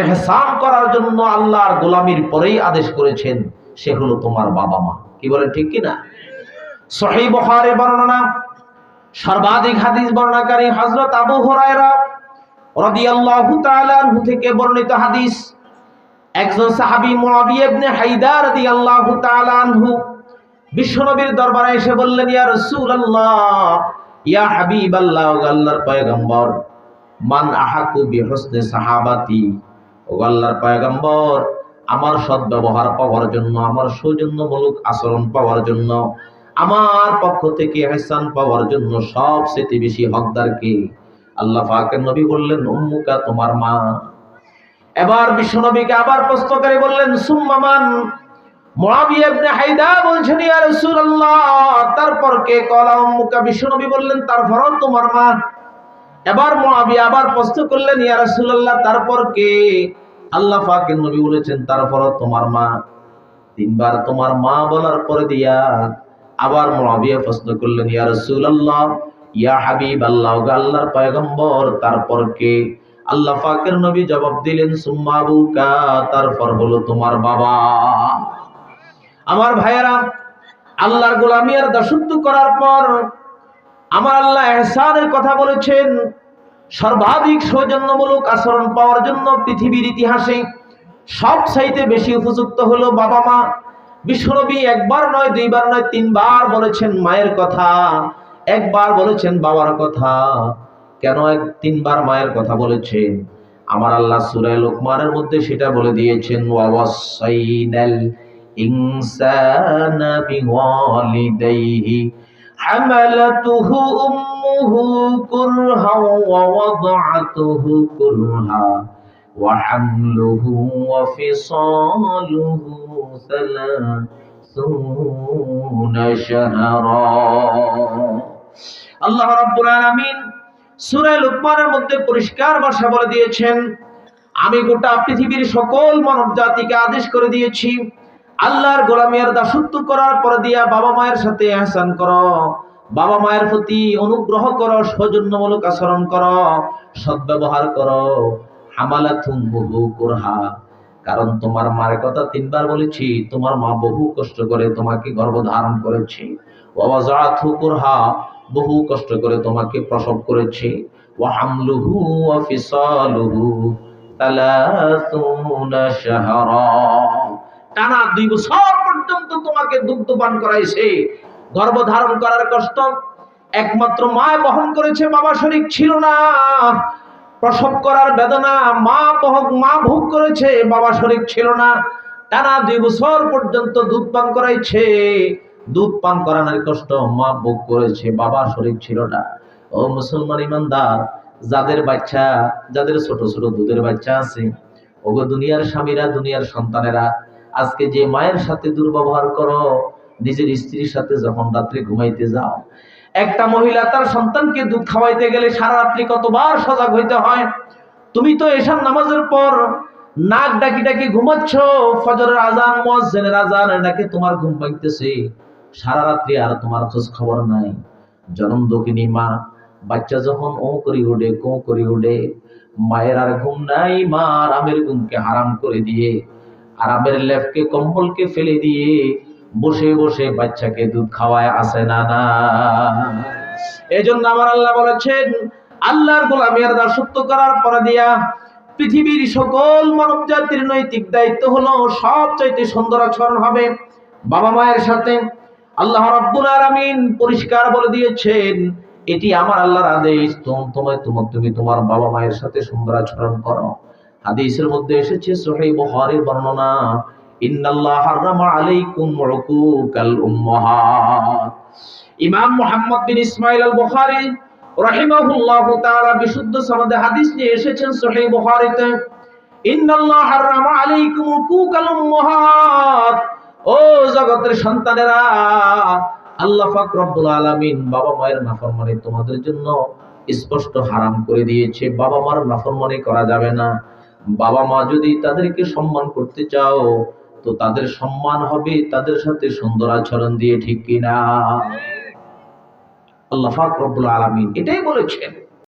এহসান করার জন্য আল্লাহর গোলামির পরেই আদেশ করেছেন, সে হলো তোমার বাবা মা। কি বলেন, ঠিক কিনা সহি বখারে বর্ণনা, সর্বাধিক হাদিস বর্ণনাকারী হযরত আবু হুরায়রা রাদিয়াল্লাহু থেকে বর্ণিত হাদিস। একজন আনহু বিশ্বনবীর দরবারে আল্লাহর মান আহাকু সাহাবাতি? আল্লাহর পয়গম্বর, আমার সৎ ব্যবহার পাওয়ার জন্য, আমার সৌজন্যমূলক আচরণ পাওয়ার জন্য, আমার পক্ষ থেকে এহসান পাওয়ার জন্য সবচেয়ে বেশি হকদার কে? আল্লাহ পাকের নবী বললেন, উম্মুকা, তোমার মা। এবার বিশ্বনবীকে আবার প্রশ্ন করে বললেন সুম্মামান মুআবিয়া ইবনে হায়দা বলছেন, ইয়া রাসূলুল্লাহ। তারপর কে? কলা, উম্মুকা বিশ্বনবী বললেন তারপরও তোমার মা। এবার মুআবিয়া আবার প্রশ্ন করলেন, ইয়া রাসূলুল্লাহ, তারপর কে? আল্লাহ পাকের নবী বলেছেন তারপর তোমার মা। তিনবার তোমার মা বলার পরে দিয়া আবার মুআবিয়া প্রশ্ন করলেন, ইয়া রাসূলুল্লাহ, ইয়া হাবিব আল্লাহ আল্লাহর পয়গম্বর, তারপর কে? আল্লাহ পাকের নবী জবাব দিলেন, সুম্মা আবুকা, তারপর হলো তোমার বাবা। আমার ভাইয়েরা, আল্লাহর গোলামি আর দাসত্ব করার পর আমার আল্লাহ এহসানের কথা বলেছেন, সর্বাধিক সৌজন্যমূলক আচরণ পাওয়ার জন্য পৃথিবীর ইতিহাসে সব চাইতে বেশি উপযুক্ত হলো বাবা মা। বিশ্বনবী একবার নয়, দুইবার নয়, তিনবার বলেছেন মায়ের কথা, একবার বলেছেন বাবার কথা। কেন এক, তিনবার মায়ের কথা বলেছেন? আমার আল্লাহ সূরা লোকমানের মধ্যে সেটা বলে দিয়েছেন ওয়াসাইনাল ইনসানা বিওয়ালিদাইহি حملته أمه كرها ووضعته كرها وحمله وفصاله ثلاثون شهرا আল্লাহ রাব্বুল আলামিন সূরা লুকমানের মধ্যে পরিষ্কার ভাষা বলে দিয়েছেন আমি গোটা পৃথিবীর সকল মানব জাতিকে আদেশ করে দিয়েছি আল্লাহর গোলামিয়ার দাসত্ব করার পর দিয়া বাবা মায়ের সাথে আহসান করো। বাবা মায়ের প্রতি অনুগ্রহ করো, সৌজন্যমূলক আচরণ করো, সদ্ব্যবহার করো। হামালাথুম বহু কুরহা। কারণ তোমার মার কথা তিনবার বলেছি, তোমার মা বহু কষ্ট করে তোমাকে গর্ভধারণ করেছে। ওয়াজাথু কুরহা, বহু কষ্ট করে তোমাকে প্রসব করেছে। ওয়া হামলুহু ওয়া ফিসালুহু তালাতুনা শাহরা। টানা দুই বছর পর্যন্ত তোমাকে দুগ্ধ পান করাইছে। গর্ভধারণ করার কষ্ট একমাত্র মা বহন করেছে, বাবা শরীর ছিল না। প্রসব করার বেদনা মা বহক মা ভোগ করেছে, বাবা শরীর ছিল না। টানা দুই বছর পর্যন্ত দুধ পান করাইছে। দুধ পান করানোর কষ্ট মা ভোগ করেছে, বাবা শরীর ছিল না। ও মুসলমান ইমানদার, যাদের বাচ্চা, যাদের ছোট ছোট দুধের বাচ্চা আছে, ওগো দুনিয়ার স্বামীরা, দুনিয়ার সন্তানেরা আজকে যে মায়ের সাথে দুর্ব্যবহার করো, নিজের স্ত্রীর সাথে যখন রাত্রে ঘুমাইতে যাও, একটা মহিলা তার সন্তানকে দুধ খাওয়াইতে গেলে সারা রাত্রি কতবার সজাগ হইতে হয়? তুমি তো এসার নামাজের পর নাক ডাকি ডাকি ঘুমাচ্ছ, ফজরের আজান মুয়াজ্জিনের আজান ডাকে তোমার ঘুম পাইতেছে? সারা রাত্রি আর তোমার খোঁজ খবর নাই। জনম দক্ষিণী মা, বাচ্চা যখন ও করি উঠে, কো করি উঠে, মায়ের আর ঘুম নাই মা আরামের ঘুমকে হারাম করে দিয়ে আরামের লেফকে কম্বলকে ফেলে দিয়ে বসে বসে বাচ্চাকে দুধ খাওয়ায় আসে না না। এই জন্য আমার আল্লাহ বলেছেন, আল্লাহর গোলামি আর দাসত্ব করার পরে দিয়া পৃথিবীর সকল মানব জাতির নৈতিক দায়িত্ব হলো সব চাইতে সুন্দর আচরণ হবে। বাবা মায়ের সাথে আল্লাহ রাব্বুল আলামিন পরিষ্কার বলে দিয়েছেন, এটি আমার আল্লাহর আদেশ, তোম তুমি তোমার বাবা মায়ের সাথে সুন্দর আচরণ করো। হাদিসের মধ্যে এসেছে, সহিহ বুখারীর বর্ণনা ইসমাইল বিশুদ্ধ ও আল্লাহ আলামিন বাবা মায়ের তোমাদের জন্য স্পষ্ট হারাম করে দিয়েছে। বাবা মার নাফরমানি করা যাবে না। বাবা মা যদি তাদেরকে সম্মান করতে চাও, তো তাদের সম্মান হবে তাদের সাথে সুন্দর আচরণ দিয়ে, ঠিক কিনা? আল্লাহ ফাকরুল আলমিন এটাই বলেছেন।